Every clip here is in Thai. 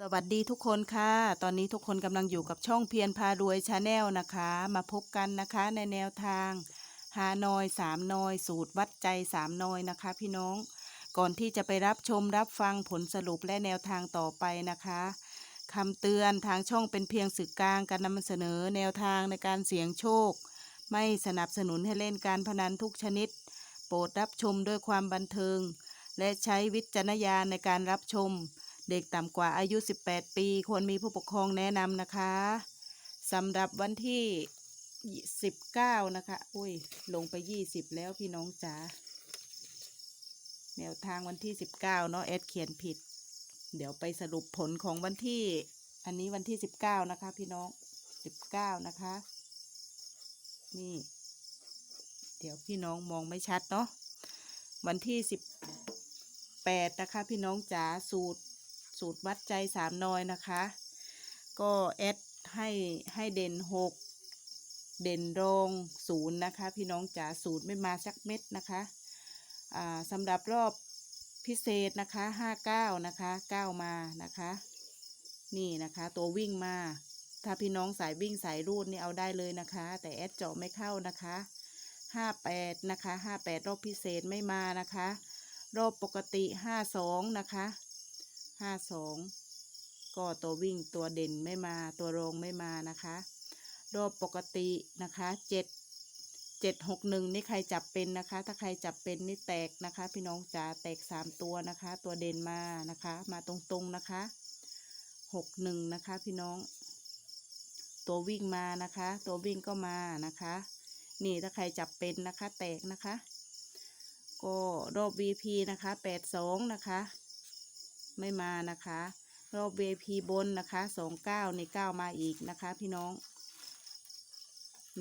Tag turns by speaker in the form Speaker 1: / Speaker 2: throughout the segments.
Speaker 1: สวัสดีทุกคนค่ะ ตอนนี้ทุกคนกำลังอยู่กับช่องเพียรพารวยชาแนลนะคะ มาพบกันนะคะในแนวทางหานอยสามนอย สูตรวัดใจสามนอยนะคะ พี่น้อง ก่อนที่จะไปรับชมรับฟังผลสรุปและแนวทางต่อไปนะคะคำเตือนทางช่องเป็นเพียงสื่อกลางการนำเสนอแนวทางในการเสี่ยงโชค ไม่สนับสนุนให้เล่นการพนันทุกชนิด โปรดรับชมด้วยความบันเทิง และใช้วิจารณญาณในการรับชม เด็กต่ำกว่าอายุ 18 ปี ควรมีผู้ปกครองแนะนำนะคะสำหรับวันที่ 19 นะคะ อุ้ย ลงไป 20 แล้วพี่น้องจ๋าแนวทางวันที่ 19 เนาะแอดเขียนผิด เดี๋ยวไปสรุปผลของวันที่ อันนี้วันที่ 19 นะคะ พี่น้อง 19 นะคะ นี่ เดี๋ยวพี่น้องมองไม่ชัดเนาะวันที่ 18 นะคะ พี่น้องจ๋าสูตร สูตรวัดใจสามนอยนะคะ ก็แอดให้ให้เด่นหกเด่นรองศูนย์นะคะ พี่น้องจ๋าสูตรไม่มาสักเม็ดนะคะอ่าสำหรับรอบพิเศษนะคะห้าเก้านะคะเก้ามานะคะ นี่นะคะตัววิ่งมา ถ้าพี่น้องสายวิ่งสายรูดนี่เอาได้เลยนะคะ แต่แอดเจาะไม่เข้านะคะห้าแปดนะคะห้าแปดรอบพิเศษไม่มานะคะ รอบปกติห้าสองนะคะ ห้าสองก็ตัววิ่งตัวเด่นไม่มาตัวรองไม่มานะคะรอบปกตินะคะเจ็ดเจ็ดหกหนึ่งนี่ใครจับเป็นนะคะ ถ้าใครจับเป็นนี่แตกนะคะ พี่น้องจ๋าแตกสามตัวนะคะ ตัวเด่นมานะคะ มาตรงๆนะคะหกหนึ่งนะคะพี่น้อง ตัววิ่งมานะคะ ตัววิ่งก็มานะคะ นี่ถ้าใครจับเป็นนะคะ แตกนะคะ ก็รอบ VP นะคะแปดสองนะคะ ไม่มานะคะรอบ VP บนนะคะสองเก้าในเก้ามาอีกนะคะพี่น้อง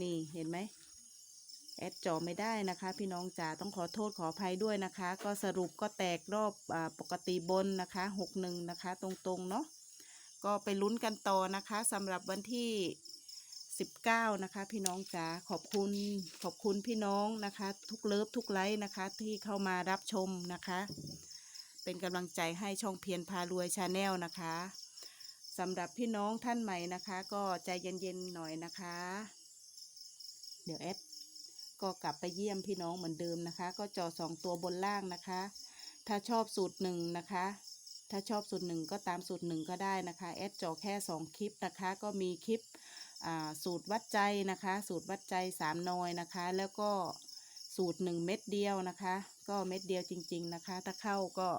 Speaker 1: นี่เห็นไหมแอดจอไม่ได้นะคะ พี่น้องจ๋าต้องขอโทษขออภัยด้วยนะคะ ก็สรุปก็แตกรอบอาปกติบนนะคะหกหนึ่งนะคะ ตรงๆเนาะก็ไปลุ้นกันต่อนะคะสำหรับวันที่ 19 นะคะ พี่น้องจ๋าขอบคุณขอบคุณพี่น้องนะคะ ทุกเลิฟทุกไลค์นะคะ ที่เข้ามารับชมนะคะ เป็นกำลังใจให้ช่องเพียรพารวยชาแนลนะคะสำหรับพี่น้องท่านใหม่นะคะ ก็ใจเย็นๆหน่อยนะคะ เดี๋ยวแอดก็กลับไปเยี่ยมพี่น้องเหมือนเดิมนะคะ ก็จอสองตัวบนล่างนะคะ ถ้าชอบสูตรหนึ่งนะคะ ถ้าชอบสูตรหนึ่งก็ตามสูตรหนึ่งก็ได้นะคะแอดจอแค่สองคลิปนะคะ ก็มีคลิปอ่าสูตรวัดใจนะคะ สูตรวัดใจสามนอยนะคะ แล้วก็สูตรหนึ่งเม็ดเดียวนะคะ ก็เม็ดเดียวจริง ๆนะคะ ถ้าเข้าก็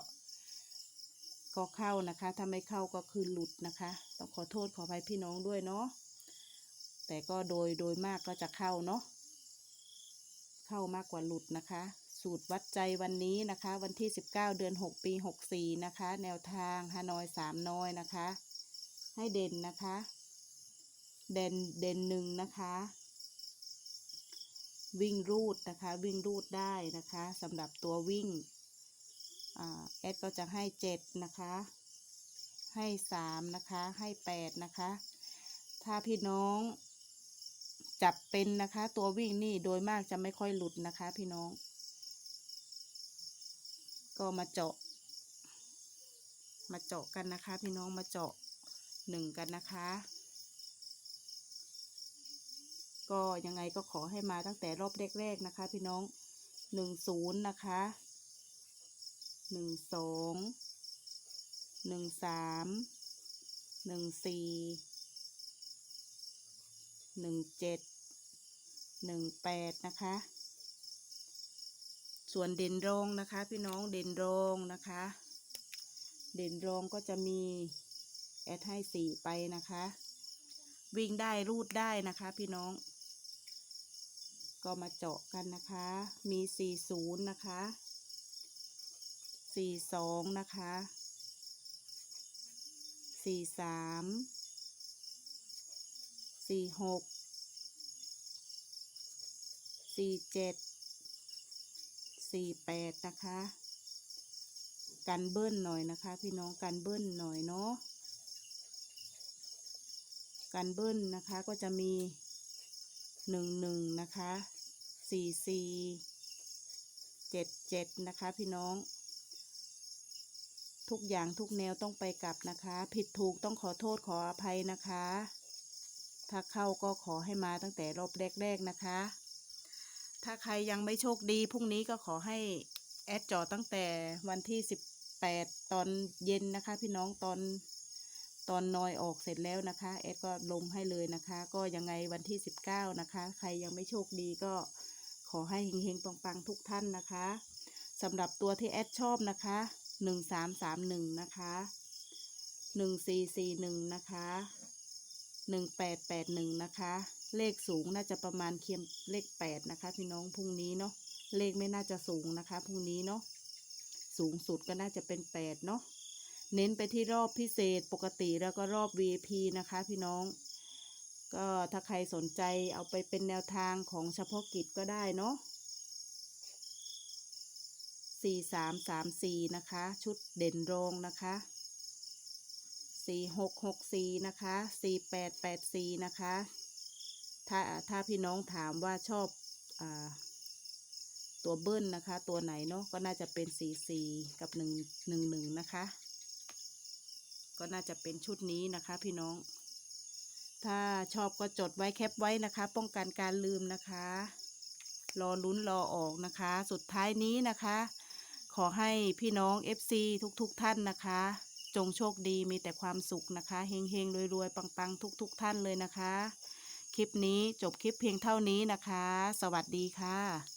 Speaker 1: ก็เข้านะคะ ถ้าไม่เข้าก็คือหลุดนะคะ ต้องขอโทษขออภัยพี่น้องด้วยเนาะ แต่ก็โดยโดยมากก็จะเข้าเนาะ เข้ามากกว่าหลุดนะคะ สูตรวัดใจวันนี้นะคะ วันที่ 19 เดือน 6 ปี 64 นะคะ แนวทางฮานอยสามนอยนะคะ ให้เด่นนะคะ เด่นเด่นหนึ่งนะคะ วิ่งรูดนะคะ วิ่งรูดได้นะคะสำหรับตัววิ่งแอดก็จะให้เจ็ดนะคะ ให้สามนะคะ ให้แปดนะคะ ถ้าพี่น้องจับเป็นนะคะ ตัววิ่งนี่โดยมากจะไม่ค่อยหลุดนะคะ พี่น้อง ก็มาเจาะ มาเจาะกันนะคะ พี่น้องมาเจาะหนึ่งกันนะคะ ก็ยังไงก็ขอให้มาตั้งแต่รอบแรกๆนะคะ พี่น้องหนึ่งศูนย์นะคะหนึ่งสองหนึ่งสามหนึ่งสี่หนึ่งเจ็ดหนึ่งแปดนะคะ ส่วนเด่นรองนะคะ พี่น้องเด่นรองนะคะ เด่นรองก็จะมีแอดให้สี่ไปนะคะ วิ่งได้รูดได้นะคะ พี่น้อง ก็มาเจาะกันนะคะ มีสี่ศูนะคะสี่สองนะคะสี่สามสี่หกสี่เจ็ดสี่แปดนะคะ กันเบิ้ลหน่อยนะคะ พี่น้องกันเบิ้ลหน่อยเนาะการเบิ้ลนะคะก็จะมี หนึ่งหนึ่งนะคะสี่สี่เจ็ดเจ็ดนะคะพี่น้อง ทุกอย่างทุกแนวต้องไปกลับนะคะ ผิดถูกต้องขอโทษขออภัยนะคะ ถ้าเข้าก็ขอให้มาตั้งแต่รอบแรก ๆนะคะ ถ้าใครยังไม่โชคดีพรุ่งนี้ก็ขอให้แอดจอตั้งแต่วันที่สิบแปดตอนเย็นนะคะ พี่น้องตอน ตอนนอยออกเสร็จแล้วนะคะแอดก็ลงให้เลยนะคะ ก็ยังไงวันที่สิบเก้านะคะ ใครยังไม่โชคดีก็ขอให้เฮงๆปังๆทุกท่านนะคะสำหรับตัวที่แอดชอบนะคะหนึ่งสามสามหนึ่งนะคะหนึ่งสี่สี่หนึ่งนะคะหนึ่งแปดแปดหนึ่งนะคะ เลขสูงน่าจะประมาณเคียมเลขแปดนะคะ พี่น้องพรุ่งนี้เนาะเลขไม่น่าจะสูงนะคะพรุ่งนี้เนาะสูงสุดก็น่าจะเป็นแปดเนาะ เน้นไปที่รอบพิเศษปกติแล้วก็รอบ VIP นะคะพี่น้อง ก็ถ้าใครสนใจเอาไปเป็นแนวทางของเฉพาะกิจก็ได้เนาะสี่สามสามสี่นะคะ ชุดเด่นรองนะคะสี่หกหกสี่นะคะสี่แปดแปดสี่นะคะ ถ้าถ้าพี่น้องถามว่าชอบอตัวเบิ้ลนะคะ ตัวไหนเนาะก็น่าจะเป็นสี่สี่กับหนึ่งหนึ่งหนึ่งนะคะ ก็น่าจะเป็นชุดนี้นะคะพี่น้อง ถ้าชอบก็จดไว้แคปไว้นะคะ ป้องกันการลืมนะคะ รอลุ้นรอออกนะคะ สุดท้ายนี้นะคะ ขอให้พี่น้อง FC ทุกๆทท่านนะคะ จงโชคดีมีแต่ความสุขนะคะเฮงเฮงๆรวยๆปังๆ ทุกๆทท่านเลยนะคะ คลิปนี้จบคลิปเพียงเท่านี้นะคะ สวัสดีค่ะ